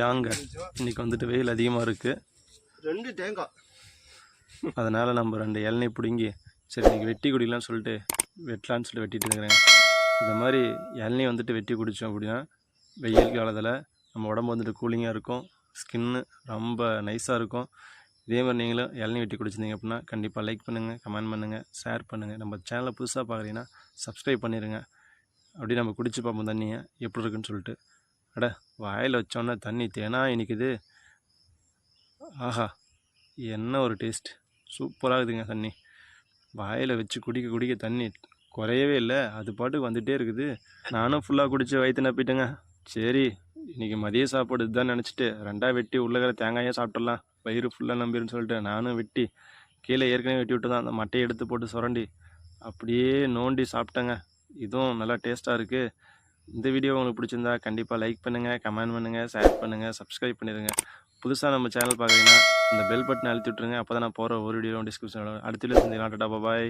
யாங்க? இன்னைக்கு வந்துட்டு வெயில் அதிகமாக இருக்குது ரெண்டு தேங்காய். அதனால் நம்ம ரெண்டு இளநீ பிடுங்கி சரி இன்னைக்கு வெட்டி குடிக்கலாம்னு சொல்லிட்டு வெட்டலான்னு சொல்லிட்டு வெட்டிட்டு இருக்கிறேங்க இந்த மாதிரி இளநீ வந்துட்டு வெட்டி குடித்தோம் அப்படின்னா வெயில் காலத்தில் நம்ம உடம்பு வந்துட்டு கூலிங்காக இருக்கும். ஸ்கின்னு ரொம்ப நைஸாக இருக்கும். இதே மாதிரி நீங்களும் இளநீ வெட்டி குடிச்சிருந்தீங்க அப்படின்னா கண்டிப்பாக லைக் பண்ணுங்கள் கமெண்ட் பண்ணுங்கள் ஷேர் பண்ணுங்கள் நம்ம சேனலை புதுசாக பார்க்குறீங்கன்னா சப்ஸ்கிரைப் பண்ணிடுங்க அப்படி நம்ம குடிச்சு பார்ப்போம் தண்ணியை. எப்படி இருக்குன்னு சொல்லிட்டு. அட வாயில் வச்சோன்னே தண்ணி தேனா இனிக்குது. ஆஹா என்ன ஒரு டேஸ்ட். சூப்பராக இருக்குதுங்க தண்ணி. வாயில் வச்சு குடிக்க குடிக்க தண்ணி குறையவே இல்லை அது பாட்டுக்கு வந்துகிட்டே இருக்குது. நானும் ஃபுல்லாக குடித்து வயிற்று நப்பிட்டேங்க. சரி இன்றைக்கி மதிய சாப்பாடு இதுதான் நினச்சிட்டு ரெண்டாக வெட்டி உள்ளக்கிற தேங்காயே சாப்பிட்றலாம் வயிறு ஃபுல்லாக நம்பிருன்னு சொல்லிட்டு நானும் வெட்டி கீழே ஏற்கனவே வெட்டி விட்டு தான் அந்த மட்டையை எடுத்து போட்டு சுரண்டி அப்படியே நோண்டி சாப்பிட்டேங்க. இதுவும் நல்லா டேஸ்ட்டாக இருக்குது இந்த வீடியோ உங்களுக்கு பிடிச்சிருந்தா கண்டிப்பாக லைக் பண்ணுங்கள் கமெண்ட் பண்ணுங்கள் ஷேர் பண்ணுங்கள் சப்ஸ்கிரைப் பண்ணிடுங்க புதுசாக நம்ம சேனல் பார்க்குறீங்கன்னா அந்த பெல் பட்டனை அழுத்தி விட்ருங்க அப்போ தான் நான் போகிற ஒரு வீடியோ டிஸ்கிரிப்ஷனோட அடுத்த வீடியோ சந்திக்கலாம். டாட்டா பாய்